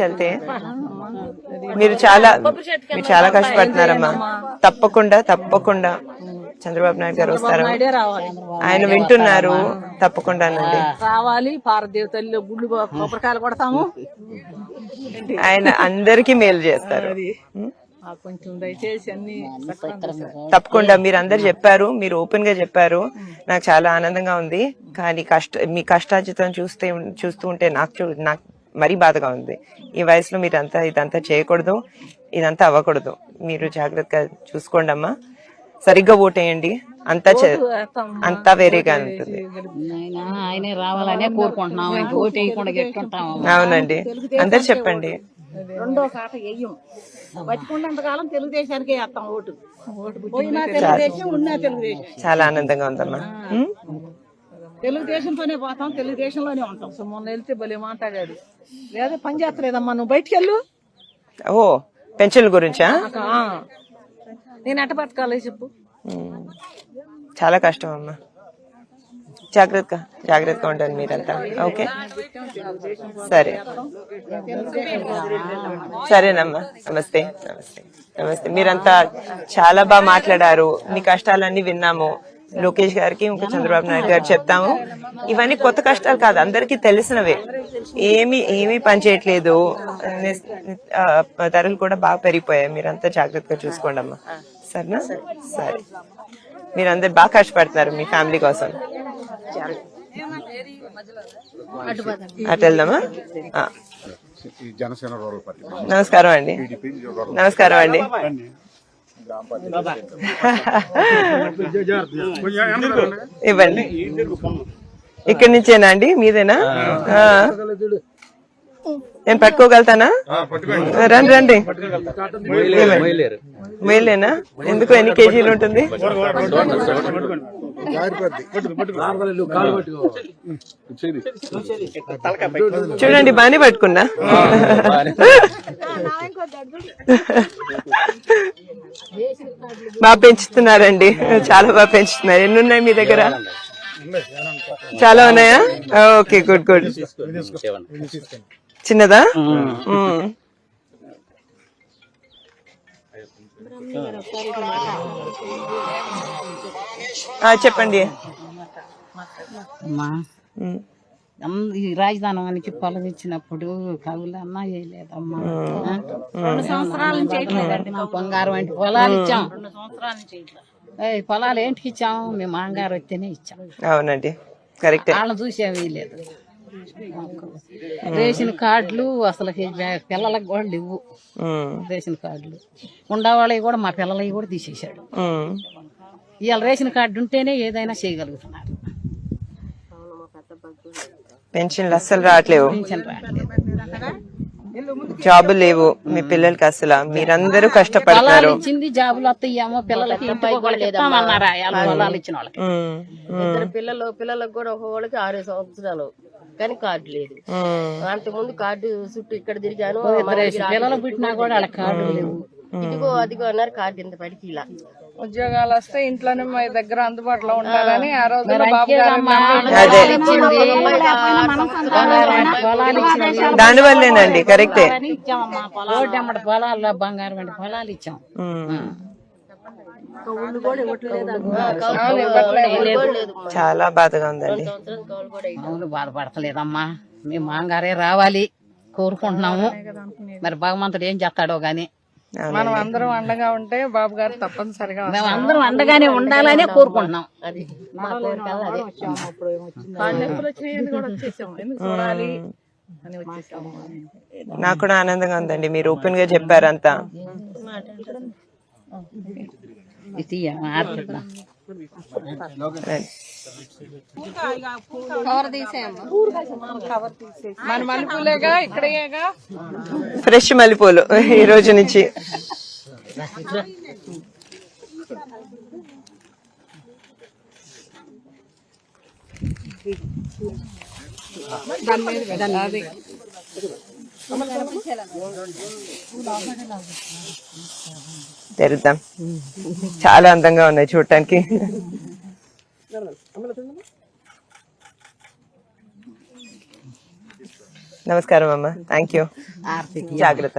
పథకాలకు వెళ్తే మీరు చాలా మీరు చాలా కష్టపడుతున్నారమ్మా. తప్పకుండా తప్పకుండా. చంద్రబాబు నాయుడు గారు వస్తారు? ఆయన వింటున్నారు. తప్పకుండానండి రావాలి. గుళ్ళు కొబ్బరికాయలు కొడతాము. ఆయన అందరికీ మేలు చేస్తారు. ఉం? ఆ కొంచెం దయచేసి అన్ని సక్రమంగా చేయాలి. తప్పకుండా మీరు అందరు చెప్పారు మీరు ఓపెన్గా చెప్పారు. నాకు చాలా ఆనందంగా ఉంది. కానీ కష్ట మీ కష్టార్జితం చూస్తే చూస్తూ ఉంటే నాకు నాకు మరీ బాధగా ఉంది. ఈ వయసులో మీరు అంతా ఇదంతా చేయకూడదు ఇదంతా అవ్వకూడదు. మీరు జాగ్రత్తగా చూసుకోండి అమ్మా సరిగ్గా ఓటేయండి. అంతా. అంతా వేరేగా ఉంటుంది. ఆయన రావాలనే కోరుకుంటున్నాం. ఇంక ఓటు వేయకుండా గెట్టుంటాము అవునండి. అందరు చెప్పండి. రెండో కాట వెయ్యం బతికున్నంత కాలం తెలుగుదేశానికే వేస్తాం ఓటు. పోయినా తెలుగుదేశం ఉన్నా తెలుగుదేశం. చాలా ఆనందంగా ఉందమ్మా? తెలుగుదేశంతోనే పోతాం తెలుగుదేశంలోనే ఉంటాం. సో మొన్న వెళ్తే భలే మాట్లాడాడు. లేదా పని చేస్తలేదమ్మా నువ్వు బయటికి వెళ్ళు ఓ పెన్షన్ల గురించా. నేను ఎట్ట బతకాలి చెప్పు. చాలా కష్టం అమ్మా జాగ్రత్తగా జాగ్రత్తగా ఉండండి మీరంతా. ఓకే. సరే. సరేనమ్మా. నమస్తే నమస్తే. నమస్తే. మీరంతా చాలా బాగా మాట్లాడారు. మీ కష్టాలన్నీ విన్నాము. లోకేష్ గారికి ఇంకా చంద్రబాబు నాయుడు గారు చెప్తాము. ఇవన్నీ కొత్త కష్టాలు కాదు అందరికీ తెలిసినవే. ఏమి ఏమీ పని చేయట్లేదు. నిస్- ఆ, ధరలు కూడా బాగా పెరిగిపోయాయి. మీరంతా జాగ్రత్తగా చూసుకోండి అమ్మా. సరేనా? సరే. మీరందరు బాగా కష్టపడుతున్నారు మీ ఫ్యామిలీ కోసం. అటు వెళ్దామా? ఆ. ఈ జనసేన రూరల్ పార్టీ. నమస్కారం అండి. నమస్కారం అండి. ఇవ్వండి. ఇక్కడి నుంచేనా అండి? మీదేనా? ఆ. నేను పట్టుకోగలుగుతానా? రండి రండి. మేలేనా ఎందుకు ఎన్ని కేజీలు ఉంటుంది? చూడండి బాగానే పట్టుకున్నా. బాగా పెంచుతున్నారండి. చాలా బాగా పెంచుతున్నారు. ఎన్ని ఉన్నాయి మీ దగ్గర? చాలా ఉన్నాయా? Okay good good. చిన్నదా? చెప్పండి. ఈ రాజధాని అని పొలం ఇచ్చినప్పుడు కవులు అన్నా వేయలేదమ్మా? రెండు సంవత్సరాల నుంచి వేయట్లేదండి మా బంగారం అంటే పొలాలు ఇచ్చాం. రెండు సంవత్సరాల నుంచి పొలాలు ఏంటికి ఇచ్చాం? మేము మాంగారు వస్తేనే ఇచ్చాం. అవునండి. కరెక్టే. వాళ్ళని చూసే వేయలేదు రేషన్ కార్డులు అసలు పిల్లలకు కూడా లేవు. రేషన్ కార్డులు. ఉండేవాళ్ళవి కూడా మా పిల్లలవి కూడా తీసేశాడు. ఇవాళ రేషన్ కార్డు ఉంటేనే ఏదైనా చేయగలుగుతున్నారు. పెన్షన్లు అస్సలు రావట్లేవు. జాబులు లేవు. మీ పిల్లలకి అసలు మీరందరూ ఇచ్చింది జాబులు వస్తాయేమో పిల్లలకి ఇచ్చిన వాళ్ళకి. పిల్లలు పిల్లలకు కూడా ఒక్కొక్కడికి ఆరు సంవత్సరాలు. కానీ కార్డు లేదు మ్మ్. అంతకుముందు కార్డు చుట్టూ ఇక్కడ తిరిగాను పుట్టినా కూడా కార్డు లేవు ఇదిగో అదిగో అన్నారు కార్డు ఇంత పడికి ఇలా ఉద్యోగాలు వస్తే ఇంట్లోనే మా దగ్గర అందుబాటులో ఉంటారని ఆ రోజు దాని వల్లేనండి కరెక్టే పొలాలు బంగారం పొలాలు ఇచ్చాం చాలా బాధగా ఉందండి. అవును బాధపడతలేదమ్మా. మేము మాంగారే రావాలి కోరుకుంటున్నాము. మరి భగవంతుడు ఏం చేస్తాడో గాని. మనం అందరం అండగా ఉంటే బాబు గారు తప్పనిసరిగా మేము అందరం అండగానే ఉండాలనే కోరుకుంటున్నాం. అది. మా కోరికల్లా చూడాలి? నాకు కూడా ఆనందంగా ఉందండి. మీరు ఓపెన్గా చెప్పారంతా. మన ఇక్కడేగా ఫ్రెష్ మల్లెపూలు ఈ రోజు నుంచి అది తెరుద్దాం. చాలా అందంగా ఉన్నాయి చూడటానికి. నమస్కారం అమ్మ. థ్యాంక్ యూ జాగ్రత్త.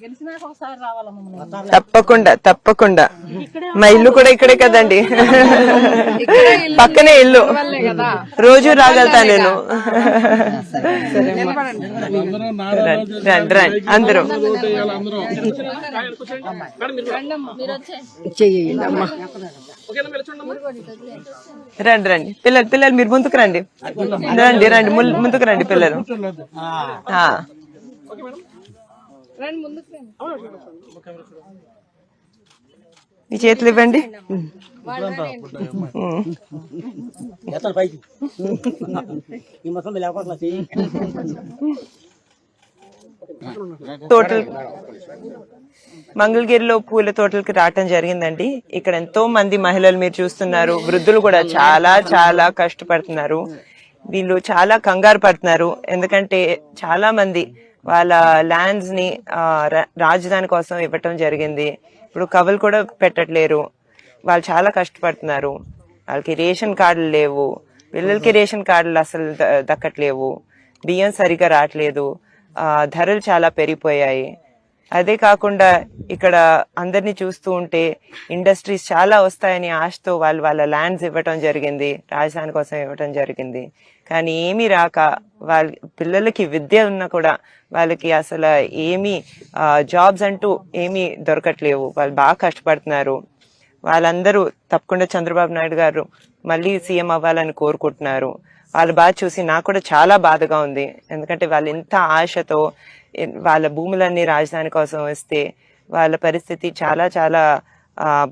గెలిచినాక ఒకసారి రావాలమ్మ తప్పకుండా తప్పకుండా. మా ఇల్లు కూడా ఇక్కడే కదండి. పక్కనే ఇల్లు. రోజు రాగలుగుతా నేను. రండి, రండి రండి అందరూ రండి రండి. పిల్లలు పిల్లలు మీరు ముందుకు రండి. రండి రండి. ముందుకు రండి పిల్లలు. మీ చేతులు ఇవ్వండి. ఉమ్. మంగళగిరిలో పూల తోటలకి రావటం జరిగిందండి. ఇక్కడ ఎంతో మంది మహిళలు మీరు చూస్తున్నారు. వృద్ధులు కూడా చాలా చాలా కష్టపడుతున్నారు. వీళ్ళు చాలా కంగారు పడుతున్నారు. ఎందుకంటే చాలా మంది వాళ్ళ ల్యాండ్స్ని రాజధాని కోసం ఇవ్వటం జరిగింది. ఇప్పుడు కవులు కూడా పెట్టట్లేరు. వాళ్ళు చాలా కష్టపడుతున్నారు. వాళ్ళకి రేషన్ కార్డులు లేవు. పిల్లలకి రేషన్ కార్డులు అసలు దక్కట్లేవు. బియ్యం సరిగా రావట్లేదు. ఆ, ధరలు చాలా పెరిగిపోయాయి. అదే కాకుండా ఇక్కడ అందరినీ చూస్తూ ఉంటే ఇండస్ట్రీస్ చాలా వస్తాయని ఆశతో వాళ్ళు వాళ్ళ ల్యాండ్స్ ఇవ్వటం జరిగింది. రాజధాని కోసం ఇవ్వటం జరిగింది. కానీ ఏమీ రాక వాళ్ళ పిల్లలకి విద్య ఉన్నా కూడా వాళ్ళకి అసలు ఏమీ జాబ్స్ అంటూ ఏమీ దొరకట్లేవు. వాళ్ళు బాగా కష్టపడుతున్నారు. వాళ్ళందరూ తప్పకుండా చంద్రబాబు నాయుడు గారు మళ్ళీ సీఎం అవ్వాలని కోరుకుంటున్నారు. వాళ్ళు బాగా చూసి నాకు కూడా చాలా బాధగా ఉంది. ఎందుకంటే వాళ్ళు ఇంత ఆశతో వాళ్ళ భూములన్నీ రాజధాని కోసం వస్తే వాళ్ళ పరిస్థితి చాలా చాలా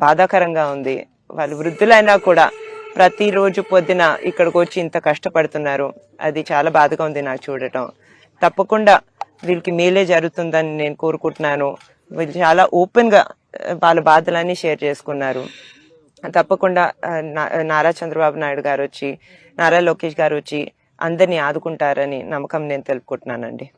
బాధాకరంగా ఉంది. వాళ్ళు వృద్ధులైనా కూడా ప్రతిరోజు పొద్దున ఇక్కడికి వచ్చి ఇంత కష్టపడుతున్నారు. అది చాలా బాధగా ఉంది నాకు చూడటం. తప్పకుండా వీళ్ళకి మేలే జరుగుతుందని నేను కోరుకుంటున్నాను. వీళ్ళు చాలా ఓపెన్గా వాళ్ళ బాధలన్నీ షేర్ చేసుకున్నారు. తప్పకుండా నా- నారా చంద్రబాబు నాయుడు గారు వచ్చి నారా లోకేష్ గారు వచ్చి అందరినీ ఆదుకుంటారని నమ్మకం నేను తెలుపుకుంటున్నానండి.